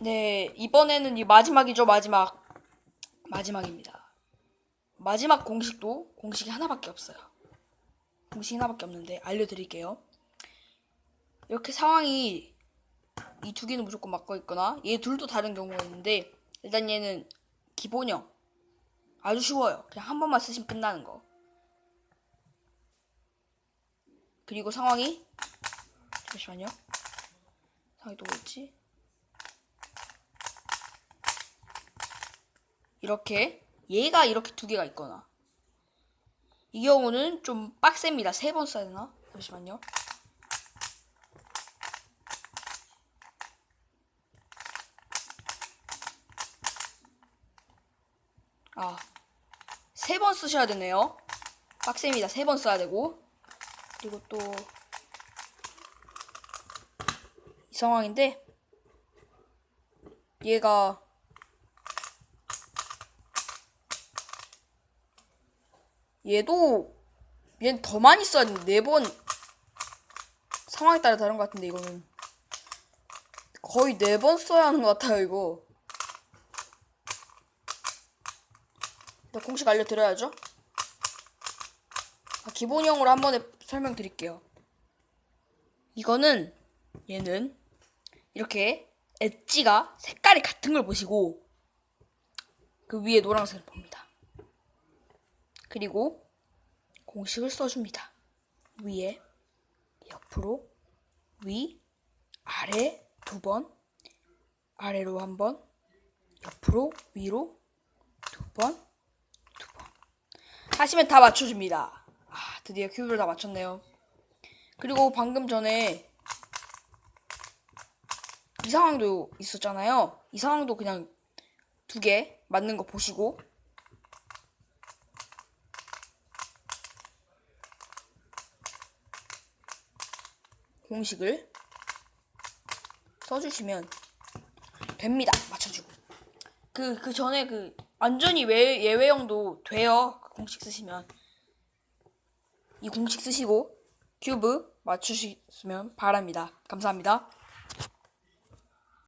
네, 이번에는 이 마지막이죠, 마지막. 마지막입니다. 마지막 공식도 공식이 하나밖에 없어요. 공식이 하나밖에 없는데 알려드릴게요. 이렇게 상황이 이 두 개는 무조건 맞고 있거나 얘 둘도 다른 경우가 있는데 일단 얘는 기본형 아주 쉬워요. 그냥 한 번만 쓰시면 끝나는 거. 그리고 상황이 잠시만요. 상황이 또 뭐였지? 이렇게 얘가 이렇게 두 개가 있거나 이 경우는 좀 빡셉니다. 세 번 써야 되나? 잠시만요. 아, 세 번 쓰셔야 되네요. 빡셉니다. 세 번 써야 되고. 그리고 또, 이 상황인데, 얘가, 얘도, 얘는 더 많이 써야 되는데, 네 번, 상황에 따라 다른 것 같은데, 이거는. 거의 네 번 써야 하는 것 같아요, 이거. 공식 알려드려야죠. 아, 기본형으로 한 번에 설명드릴게요. 이거는 얘는 이렇게 엣지가 색깔이 같은 걸 보시고 그 위에 노란색을 봅니다. 그리고 공식을 써줍니다. 위에 옆으로 위 아래 두 번 아래로 한 번 옆으로 위로 두번 하시면 다 맞춰줍니다. 아, 드디어 큐브를 다 맞췄네요. 그리고 방금 전에 이 상황도 있었잖아요. 이 상황도 그냥 두 개 맞는 거 보시고 공식을 써주시면 됩니다. 맞춰주고. 그, 그 전에 그, 완전히 외, 예외형도 돼요. 그 공식 쓰시면. 이 공식 쓰시고, 큐브 맞추시면 바랍니다. 감사합니다.